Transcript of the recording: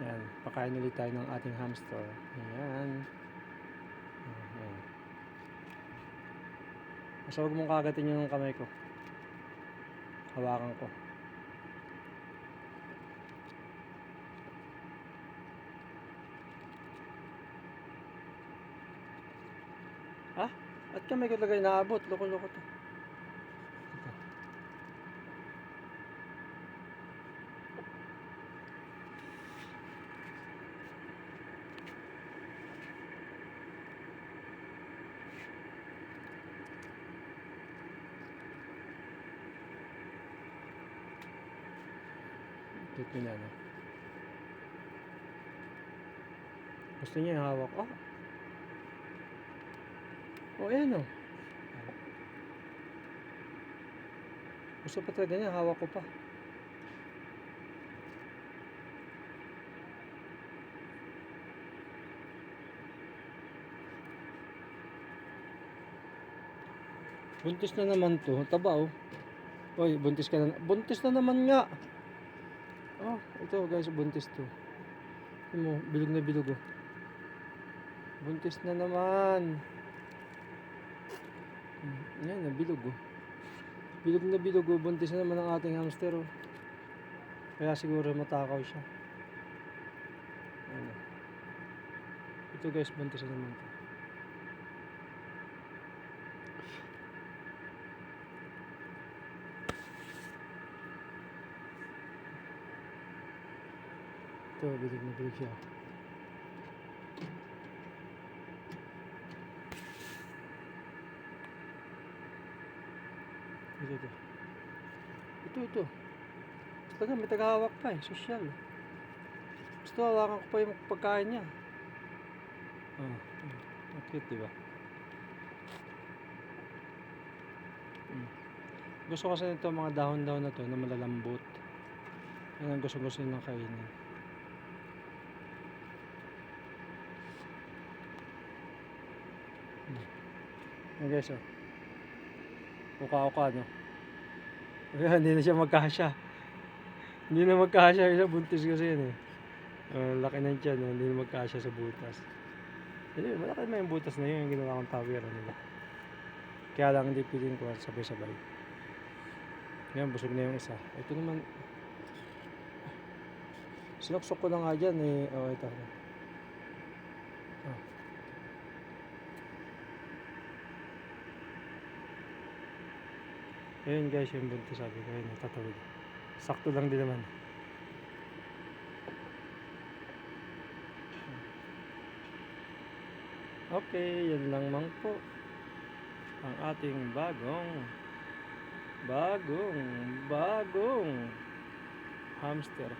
Yan, pakain ulit tayo ng ating hamster. Ayan. Ayan. Basta huwag mong kagatin yung kamay ko. Hawakan ko. Ah, at kamay ko talaga inaabot. Loko-loko to. Ito. Cute niya no? Gusto niya yung hawak. Oh! Oh, ayan oh. Gusto pa talaga niya, hawak ko pa. Buntis na naman to. Taba oh. Oy, buntis ka na. Buntis na naman nga. Oh, ito guys, buntis to. Tingnan mo, bilog na bilog oh. Buntis na naman. Hmm, Yan, nabilog oh. Bilog na bilog oh. Buntis na naman ang ating hamster oh. Kaya siguro matakaw siya. Ayan oh. Ito guys, buntis na naman to. Ito, bilog na siya. Ito, ito. Ito, ito. May tagahawak pa eh. Social. Gusto hawakan ko pa yung pagkain niya. Oh, ang cute, di ba? Mm. Gusto kasi nito mga dahon-dahon na to na malalambot. Yan ang gusto-gusto nilang kainin. Yan guys, oh. Uka-uka, no? Ayan, hindi na siya magkasya. Hindi na magkasya siya, buntis kasi yan eh. Uh, laki na tiyan, no? hindi na magkasya sa butas. Hindi, malaki na yung butas na yun, yung ginawa kong tawira nila. Kaya lang hindi piling ko sabay-sabay. Yan, busog na yung isa. Ito naman, sinuksok ko na nga dyan eh. Oh, ito. Oh. Ayun guys, yung buntis sabi ko, ayun, natatawid. Sakto lang din naman. Okay, yan lang mang po. Ang ating bagong, bagong, bagong hamster.